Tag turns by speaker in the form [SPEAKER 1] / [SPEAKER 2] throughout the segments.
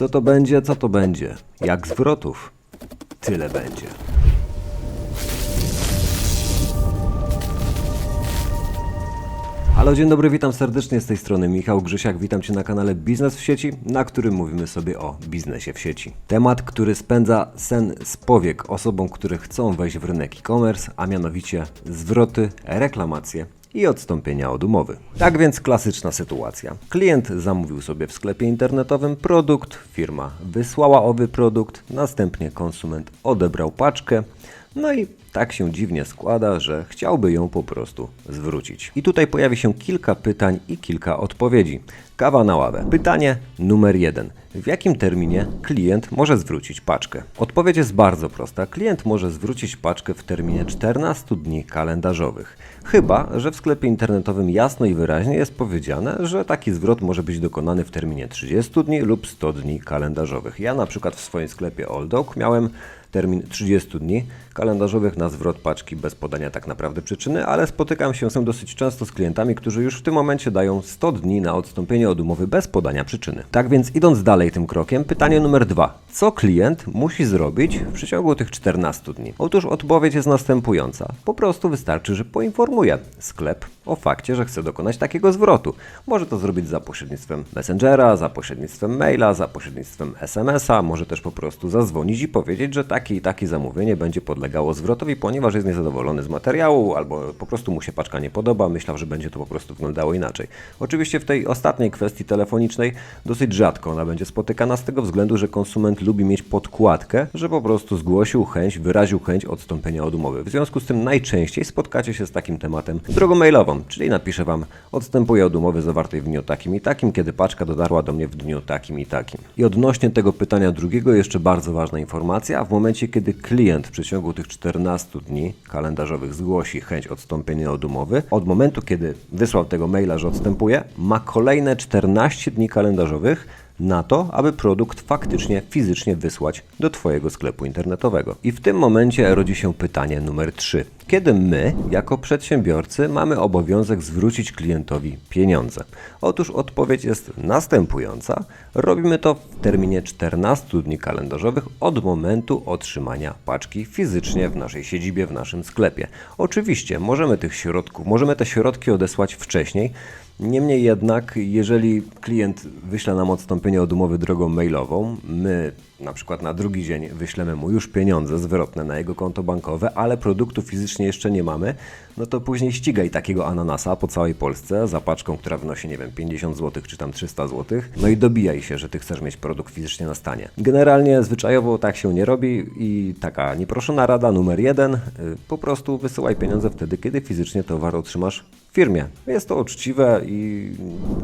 [SPEAKER 1] Co to będzie, co to będzie? Jak zwrotów, tyle będzie. Halo, dzień dobry, witam serdecznie z tej strony Michał Grzysiak. Witam Cię na kanale Biznes w sieci, na którym mówimy sobie o biznesie w sieci. Temat, który spędza sen z powiek osobom, które chcą wejść w rynek e-commerce, a mianowicie zwroty, reklamacje i odstąpienia od umowy. Tak więc klasyczna sytuacja. Klient zamówił sobie w sklepie internetowym produkt, firma wysłała owy produkt, następnie konsument odebrał paczkę, no i tak się dziwnie składa, że chciałby ją po prostu zwrócić. I tutaj pojawi się kilka pytań i kilka odpowiedzi. Kawa na ławę. Pytanie numer jeden. W jakim terminie klient może zwrócić paczkę? Odpowiedź jest bardzo prosta. Klient może zwrócić paczkę w terminie 14 dni kalendarzowych. Chyba, że w sklepie internetowym jasno i wyraźnie jest powiedziane, że taki zwrot może być dokonany w terminie 30 dni lub 100 dni kalendarzowych. Ja na przykład w swoim sklepie Oldog miałem termin 30 dni kalendarzowych na zwrot paczki bez podania tak naprawdę przyczyny, ale spotykam się tym dosyć często z klientami, którzy już w tym momencie dają 100 dni na odstąpienie od umowy bez podania przyczyny. Tak więc idąc dalej tym krokiem, pytanie numer dwa. Co klient musi zrobić w przeciągu tych 14 dni? Otóż odpowiedź jest następująca. Po prostu wystarczy, że poinformuje sklep o fakcie, że chce dokonać takiego zwrotu. Może to zrobić za pośrednictwem Messengera, za pośrednictwem maila, za pośrednictwem SMS-a, może też po prostu zadzwonić i powiedzieć, że takie i takie zamówienie będzie podlegało zwrotowi, ponieważ jest niezadowolony z materiału albo po prostu mu się paczka nie podoba, myślał, że będzie to po prostu wyglądało inaczej. Oczywiście w tej ostatniej kwestii telefonicznej dosyć rzadko ona będzie spotykana z tego względu, że konsument lubi mieć podkładkę, że po prostu zgłosił chęć, wyraził chęć odstąpienia od umowy. W związku z tym najczęściej spotkacie się z takim tematem drogą mailową, czyli napiszę Wam odstępuję od umowy zawartej w dniu takim i takim, kiedy paczka dotarła do mnie w dniu takim i takim. I odnośnie tego pytania drugiego jeszcze bardzo ważna informacja. W momencie, kiedy klient w przeciągu tych 14 dni kalendarzowych zgłosi chęć odstąpienia od umowy, od momentu, kiedy wysłał tego maila, że odstępuje, ma kolejne 14 dni kalendarzowych na to, aby produkt faktycznie fizycznie wysłać do Twojego sklepu internetowego. I w tym momencie rodzi się pytanie numer 3. Kiedy my, jako przedsiębiorcy, mamy obowiązek zwrócić klientowi pieniądze? Otóż odpowiedź jest następująca. Robimy to w terminie 14 dni kalendarzowych od momentu otrzymania paczki fizycznie w naszej siedzibie, w naszym sklepie. Oczywiście możemy tych środków, możemy te środki odesłać wcześniej, Niemniej jednak, jeżeli klient wyśle nam odstąpienie od umowy drogą mailową, my na przykład na drugi dzień wyślemy mu już pieniądze zwrotne na jego konto bankowe, ale produktu fizycznie jeszcze nie mamy, no to później ścigaj takiego ananasa po całej Polsce za paczką, która wynosi, nie wiem, 50 zł czy tam 300 zł, no i dobijaj się, że ty chcesz mieć produkt fizycznie na stanie. Generalnie zwyczajowo tak się nie robi i taka nieproszona rada numer jeden, y, po prostu wysyłaj pieniądze wtedy, kiedy fizycznie towar otrzymasz firmie. Jest to uczciwe i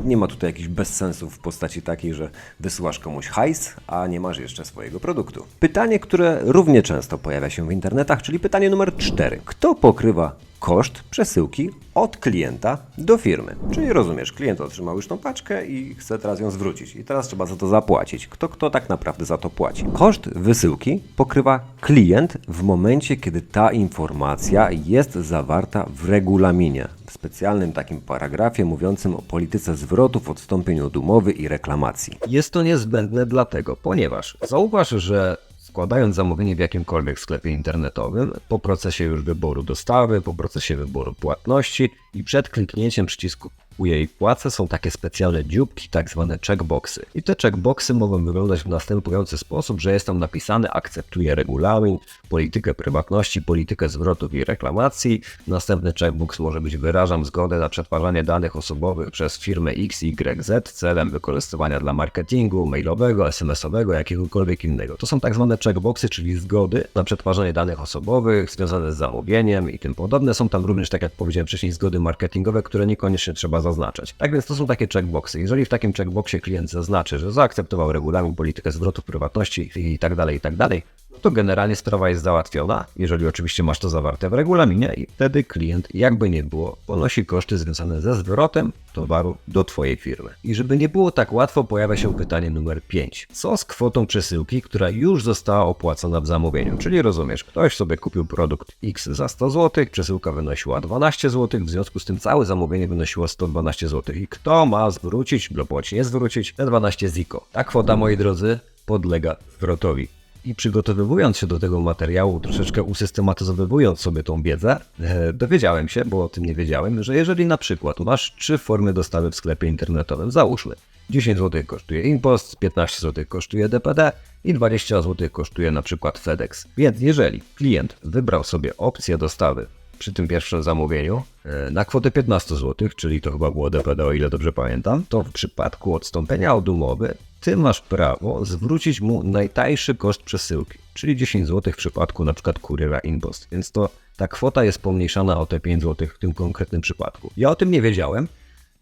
[SPEAKER 1] nie ma tutaj jakichś bezsensów w postaci takiej, że wysyłasz komuś hajs, a nie masz jeszcze swojego produktu. Pytanie, które równie często pojawia się w internetach, czyli pytanie numer 4. Kto pokrywa koszt przesyłki od klienta do firmy? Czyli rozumiesz, klient otrzymał już tą paczkę i chce teraz ją zwrócić i teraz trzeba za to zapłacić. Kto, kto tak naprawdę za to płaci? Koszt wysyłki pokrywa klient w momencie, kiedy ta informacja jest zawarta w regulaminie w specjalnym takim paragrafie mówiącym o polityce zwrotów, odstąpień od umowy i reklamacji.
[SPEAKER 2] Jest to niezbędne dlatego, ponieważ zauważ, że składając zamówienie w jakimkolwiek sklepie internetowym, po procesie już wyboru dostawy, po procesie wyboru płatności i przed kliknięciem przycisku kupuję i płacę są takie specjalne dzióbki, tak zwane checkboxy. I te checkboxy mogą wyglądać w następujący sposób, że jest tam napisane akceptuję regulamin, politykę prywatności, politykę zwrotów i reklamacji. Następny checkbox może być wyrażam zgodę na przetwarzanie danych osobowych przez firmę X, Y, Z celem wykorzystywania dla marketingu, mailowego, SMS-owego, jakiegokolwiek innego. To są tak zwane checkboxy, czyli zgody na przetwarzanie danych osobowych związane z zamówieniem i tym podobne. Są tam również, tak jak powiedziałem wcześniej, zgody marketingowe, które niekoniecznie trzeba zaznaczać. Tak więc to są takie checkboxy. Jeżeli w takim checkboxie klient zaznaczy, że zaakceptował regulamin, politykę zwrotów prywatności i tak dalej, i tak dalej, to generalnie sprawa jest załatwiona, jeżeli oczywiście masz to zawarte w regulaminie i wtedy klient, jakby nie było, ponosi koszty związane ze zwrotem towaru do Twojej firmy. I żeby nie było tak łatwo, pojawia się pytanie numer 5. Co z kwotą przesyłki, która już została opłacona w zamówieniu? Czyli rozumiesz, ktoś sobie kupił produkt X za 100 zł, przesyłka wynosiła 12 zł, w związku z tym całe zamówienie wynosiło 112 zł. I kto ma zwrócić lub nie zwrócić te 12 ziko? Ta kwota, moi drodzy, podlega zwrotowi. I przygotowywując się do tego materiału, troszeczkę usystematyzowując sobie tą wiedzę, e, dowiedziałem się, bo o tym nie wiedziałem, że jeżeli na przykład masz trzy formy dostawy w sklepie internetowym, załóżmy 10 zł kosztuje impost, 15 zł kosztuje DPD i 20 zł kosztuje na przykład FedEx. Więc jeżeli klient wybrał sobie opcję dostawy przy tym pierwszym zamówieniu na kwotę 15 zł, czyli to chyba było DPD, o ile dobrze pamiętam, to w przypadku odstąpienia od umowy ty masz prawo zwrócić mu najtańszy koszt przesyłki, czyli 10 zł w przypadku na przykład kuriera Inpost. Więc to ta kwota jest pomniejszana o te 5 zł w tym konkretnym przypadku. Ja o tym nie wiedziałem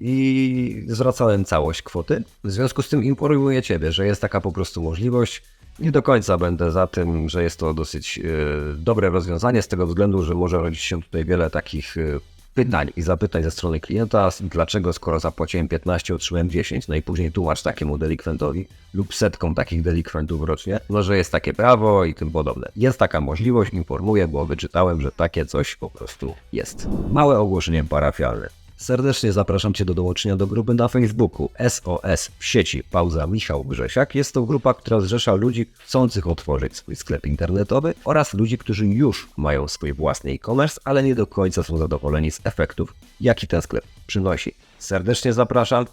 [SPEAKER 2] i zwracałem całość kwoty. W związku z tym informuję Ciebie, że jest taka po prostu możliwość. Nie do końca będę za tym, że jest to dosyć e, dobre rozwiązanie, z tego względu, że może rodzić się tutaj wiele takich e, pytań i zapytań ze strony klienta, dlaczego skoro zapłaciłem 15, otrzymałem 10, no i później tłumacz takiemu delikwentowi lub setką takich delikwentów rocznie, no że jest takie prawo i tym podobne. Jest taka możliwość, informuję, bo wyczytałem, że takie coś po prostu jest. Małe ogłoszenie parafialne. Serdecznie zapraszam Cię do dołączenia do grupy na Facebooku SOS w sieci Pauza Michał Grzesiak. Jest to grupa, która zrzesza ludzi chcących otworzyć swój sklep internetowy oraz ludzi, którzy już mają swój własny e-commerce, ale nie do końca są zadowoleni z efektów, jaki ten sklep przynosi. Serdecznie zapraszam.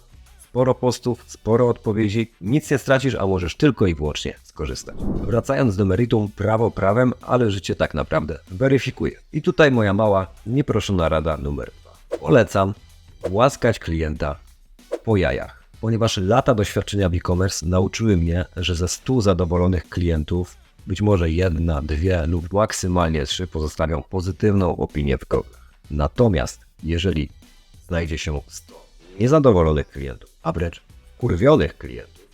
[SPEAKER 2] Sporo postów, sporo odpowiedzi, nic nie stracisz, a możesz tylko i wyłącznie skorzystać. Wracając do meritum, prawo prawem, ale życie tak naprawdę weryfikuje. I tutaj moja mała, nieproszona rada numer. Polecam łaskać klienta po jajach, ponieważ lata doświadczenia w e-commerce nauczyły mnie, że ze 100 zadowolonych klientów być może jedna, dwie lub maksymalnie trzy pozostawią pozytywną opinię w Google. Natomiast jeżeli znajdzie się 100 niezadowolonych klientów, a wręcz kurwionych klientów,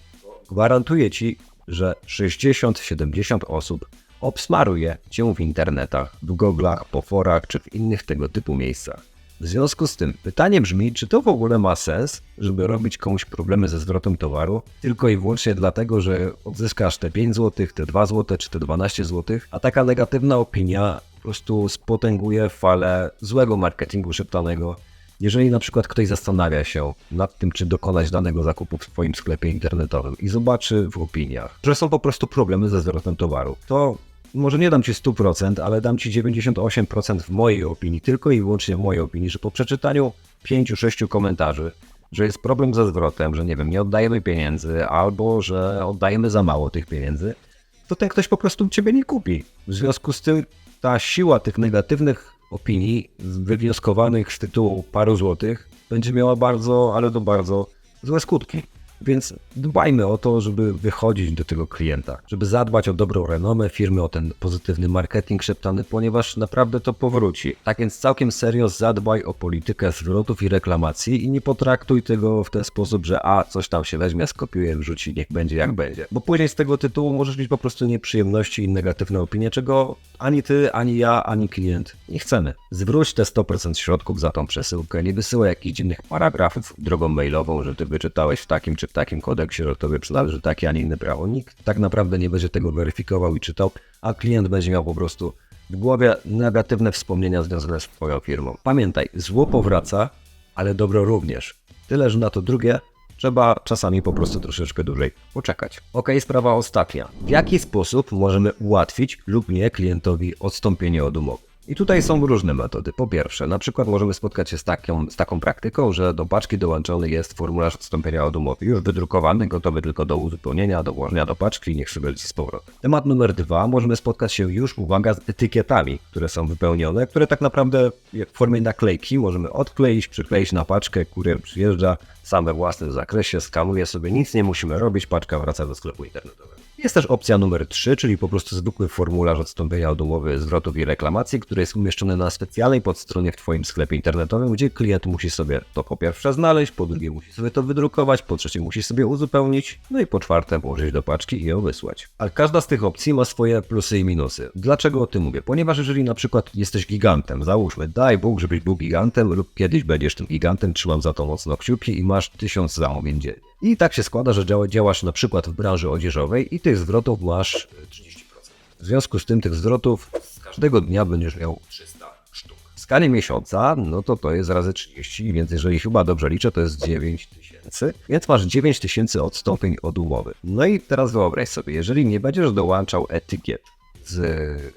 [SPEAKER 2] gwarantuję Ci, że 60-70 osób obsmaruje Cię w internetach, w goglach, po forach czy w innych tego typu miejscach. W związku z tym pytanie brzmi, czy to w ogóle ma sens, żeby robić komuś problemy ze zwrotem towaru, tylko i wyłącznie dlatego, że odzyskasz te 5 zł, te 2 zł czy te 12 zł, a taka negatywna opinia po prostu spotęguje falę złego marketingu szeptanego. Jeżeli na przykład ktoś zastanawia się nad tym, czy dokonać danego zakupu w swoim sklepie internetowym i zobaczy w opiniach, że są po prostu problemy ze zwrotem towaru, to może nie dam ci 100%, ale dam ci 98% w mojej opinii, tylko i wyłącznie w mojej opinii, że po przeczytaniu 5-6 komentarzy, że jest problem ze zwrotem, że nie wiem, nie oddajemy pieniędzy, albo że oddajemy za mało tych pieniędzy, to ten ktoś po prostu ciebie nie kupi. W związku z tym ta siła tych negatywnych opinii, wywnioskowanych z tytułu paru złotych, będzie miała bardzo, ale to bardzo złe skutki. Więc dbajmy o to, żeby wychodzić do tego klienta, żeby zadbać o dobrą renomę firmy, o ten pozytywny marketing szeptany, ponieważ naprawdę to powróci. Tak więc całkiem serio zadbaj o politykę zwrotów i reklamacji i nie potraktuj tego w ten sposób, że a, coś tam się weźmie, skopiuje, wrzuci, niech będzie jak będzie. Bo później z tego tytułu możesz mieć po prostu nieprzyjemności i negatywne opinie, czego ani ty, ani ja, ani klient nie chcemy. Zwróć te 100% środków za tą przesyłkę, nie wysyłaj jakichś dziwnych paragrafów drogą mailową, że ty wyczytałeś w takim czy w takim kodeksie, że tobie przynależy takie, a nie inne prawo. Nikt tak naprawdę nie będzie tego weryfikował i czytał, a klient będzie miał po prostu w głowie negatywne wspomnienia związane z twoją firmą. Pamiętaj, zło powraca, ale dobro również. Tyle, że na to drugie trzeba czasami po prostu troszeczkę dłużej poczekać. Ok, sprawa ostatnia. W jaki sposób możemy ułatwić lub nie klientowi odstąpienie od umowy? I tutaj są różne metody. Po pierwsze, na przykład możemy spotkać się z taką, z taką praktyką, że do paczki dołączony jest formularz odstąpienia od umowy, już wydrukowany, gotowy tylko do uzupełnienia, do włożenia do paczki i niech sobie leci z powrotem. Temat numer dwa, możemy spotkać się już, uwaga, z etykietami, które są wypełnione, które tak naprawdę w formie naklejki możemy odkleić, przykleić na paczkę, kurier przyjeżdża, sam we własnym zakresie, skanuje sobie, nic nie musimy robić, paczka wraca do sklepu internetowego. Jest też opcja numer 3, czyli po prostu zwykły formularz odstąpienia od umowy zwrotów i reklamacji, który jest umieszczony na specjalnej podstronie w Twoim sklepie internetowym, gdzie klient musi sobie to po pierwsze znaleźć, po drugie musi sobie to wydrukować, po trzecie musi sobie uzupełnić, no i po czwarte włożyć do paczki i ją wysłać. Ale każda z tych opcji ma swoje plusy i minusy. Dlaczego o tym mówię? Ponieważ jeżeli na przykład jesteś gigantem, załóżmy, daj Bóg, żebyś był gigantem lub kiedyś będziesz tym gigantem, trzymam za to mocno kciuki i masz tysiąc zamówień dziennie. I tak się składa, że działa- działasz na przykład w branży odzieżowej i tych zwrotów masz e, 30%. W związku z tym tych zwrotów z każdego dnia będziesz miał 300 sztuk. W skali miesiąca, no to to jest razy 30, więc jeżeli chyba dobrze liczę, to jest 9 tysięcy, więc masz 9 tysięcy odstąpień od umowy. No i teraz wyobraź sobie, jeżeli nie będziesz dołączał etykiet z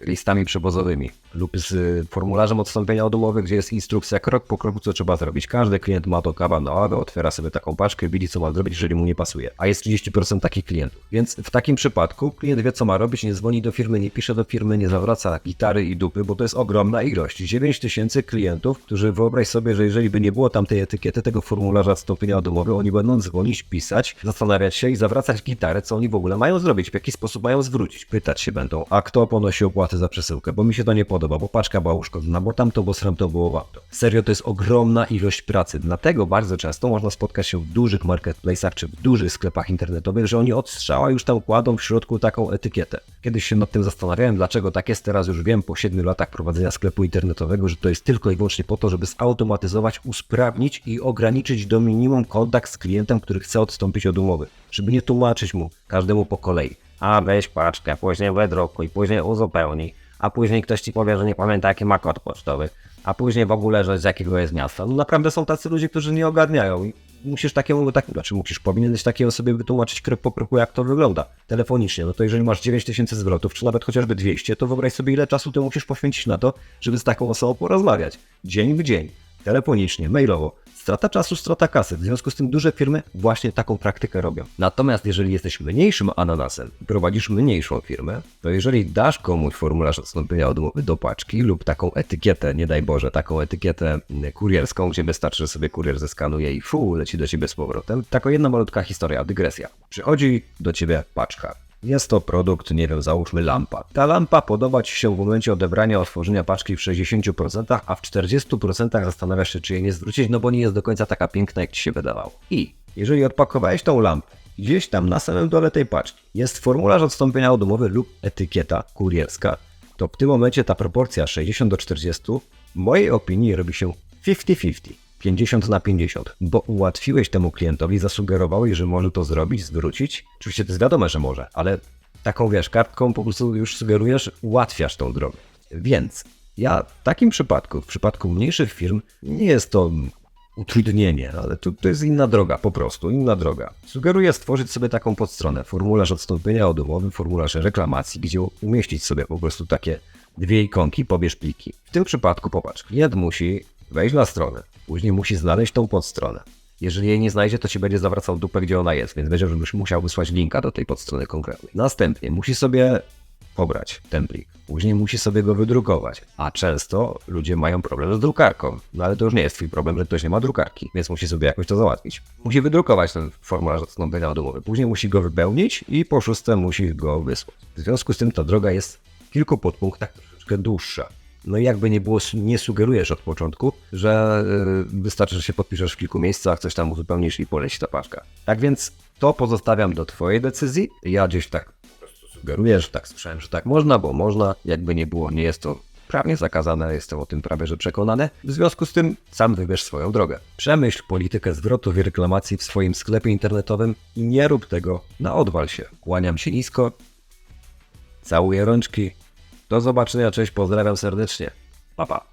[SPEAKER 2] listami przewozowymi lub z formularzem odstąpienia od umowy, gdzie jest instrukcja krok po kroku, co trzeba zrobić. Każdy klient ma to kawa na ławę, otwiera sobie taką paczkę, widzi, co ma zrobić, jeżeli mu nie pasuje. A jest 30% takich klientów. Więc w takim przypadku klient wie, co ma robić, nie dzwoni do firmy, nie pisze do firmy, nie zawraca gitary i dupy, bo to jest ogromna ilość. 9 tysięcy klientów, którzy wyobraź sobie, że jeżeli by nie było tam tej etykiety, tego formularza odstąpienia od umowy, oni będą dzwonić, pisać, zastanawiać się i zawracać gitarę, co oni w ogóle mają zrobić, w jaki sposób mają zwrócić. Pytać się będą, a kto ponosi opłaty za przesyłkę, bo mi się to nie podoba, bo paczka była uszkodzona, bo tamto, bo sram to było warto. Serio, to jest ogromna ilość pracy, dlatego bardzo często można spotkać się w dużych marketplace'ach czy w dużych sklepach internetowych, że oni od strzała już tam kładą w środku taką etykietę. Kiedyś się nad tym zastanawiałem, dlaczego tak jest, teraz już wiem po 7 latach prowadzenia sklepu internetowego, że to jest tylko i wyłącznie po to, żeby zautomatyzować, usprawnić i ograniczyć do minimum kontakt z klientem, który chce odstąpić od umowy. Żeby nie tłumaczyć mu każdemu po kolei. A weź paczkę, później wydrukuj, później uzupełnij, a później ktoś ci powie, że nie pamięta jaki ma kod pocztowy, a później w ogóle, że z jakiego jest miasta. No naprawdę są tacy ludzie, którzy nie ogarniają i musisz takiemu, tak, znaczy musisz, powinieneś takiej osobie wytłumaczyć krok po kroku, jak to wygląda telefonicznie. No to jeżeli masz 9000 zwrotów, czy nawet chociażby 200, to wyobraź sobie, ile czasu ty musisz poświęcić na to, żeby z taką osobą porozmawiać. Dzień w dzień, telefonicznie, mailowo. Strata czasu, strata kasy. W związku z tym duże firmy właśnie taką praktykę robią. Natomiast jeżeli jesteś mniejszym ananasem i prowadzisz mniejszą firmę, to jeżeli dasz komuś formularz odstąpienia od umowy do paczki lub taką etykietę, nie daj Boże, taką etykietę mm, kurierską, gdzie wystarczy, że sobie kurier zeskanuje i fu, leci do ciebie z powrotem. Taka jedna malutka historia, dygresja. Przychodzi do ciebie paczka. Jest to produkt, nie wiem, załóżmy lampa. Ta lampa podoba Ci się w momencie odebrania, otworzenia paczki w 60%, a w 40% zastanawiasz się, czy jej nie zwrócić, no bo nie jest do końca taka piękna, jak Ci się wydawało. I jeżeli odpakowałeś tą lampę, gdzieś tam na samym dole tej paczki jest formularz odstąpienia od umowy lub etykieta kurierska, to w tym momencie ta proporcja 60 do 40 w mojej opinii robi się 50-50. 50 na 50, bo ułatwiłeś temu klientowi, zasugerowałeś, że może to zrobić, zwrócić. Oczywiście to jest wiadome, że może, ale taką wiesz, kartką po prostu już sugerujesz, ułatwiasz tą drogę. Więc ja w takim przypadku, w przypadku mniejszych firm, nie jest to utrudnienie, ale to, to jest inna droga, po prostu inna droga. Sugeruję stworzyć sobie taką podstronę, formularz odstąpienia od umowy, formularz reklamacji, gdzie umieścić sobie po prostu takie dwie ikonki, pobierz pliki. W tym przypadku popatrz, klient musi wejść na stronę, później musi znaleźć tą podstronę. Jeżeli jej nie znajdzie, to ci będzie zawracał dupę, gdzie ona jest, więc będzie już musiał wysłać linka do tej podstrony konkretnej. Następnie musi sobie pobrać ten plik. Później musi sobie go wydrukować. A często ludzie mają problem z drukarką. No ale to już nie jest twój problem, że ktoś nie ma drukarki, więc musi sobie jakoś to załatwić. Musi wydrukować ten formularz odstąpienia od umowy. Później musi go wypełnić i po szóste musi go wysłać. W związku z tym ta droga jest w kilku podpunktach troszeczkę dłuższa. No i jakby nie było, nie sugerujesz od początku, że yy, wystarczy, że się podpiszesz w kilku miejscach, coś tam uzupełnisz i poleci ta paczka. Tak więc to pozostawiam do Twojej decyzji. Ja gdzieś tak sugeruję, że tak słyszałem, że tak można, bo można. Jakby nie było, nie jest to prawnie zakazane, jestem o tym prawie że przekonany. W związku z tym sam wybierz swoją drogę. Przemyśl politykę zwrotów i reklamacji w swoim sklepie internetowym i nie rób tego na odwal się. Kłaniam się nisko, całuję rączki. Do zobaczenia, cześć, pozdrawiam serdecznie. Pa, pa.